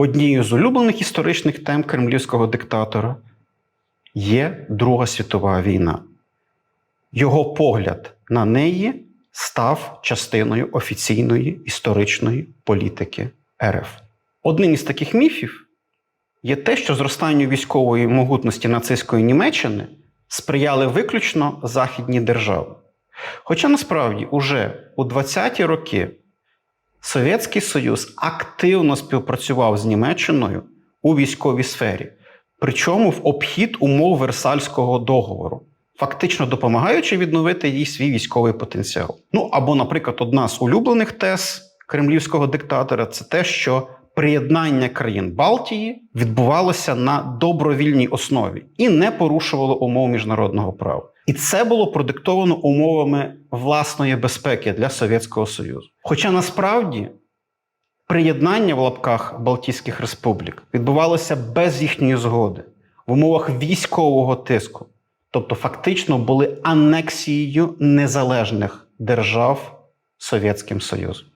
Однією з улюблених історичних тем кремлівського диктатора є Друга світова війна. Його погляд на неї став частиною офіційної історичної політики РФ. Одним із таких міфів є те, що зростанню військової могутності нацистської Німеччини сприяли виключно західні держави. Хоча насправді уже у 20-ті роки Совєтський Союз активно співпрацював з Німеччиною у військовій сфері, причому в обхід умов Версальського договору, фактично допомагаючи відновити їй свій військовий потенціал. Ну або, наприклад, одна з улюблених тез кремлівського диктатора це те, що приєднання країн Балтії відбувалося на добровільній основі і не порушувало умов міжнародного права. І це було продиктовано умовами власної безпеки для Совєтського Союзу. Хоча насправді приєднання в лапках Балтійських республік відбувалося без їхньої згоди в умовах військового тиску, тобто фактично були анексією незалежних держав Совєтським Союзом.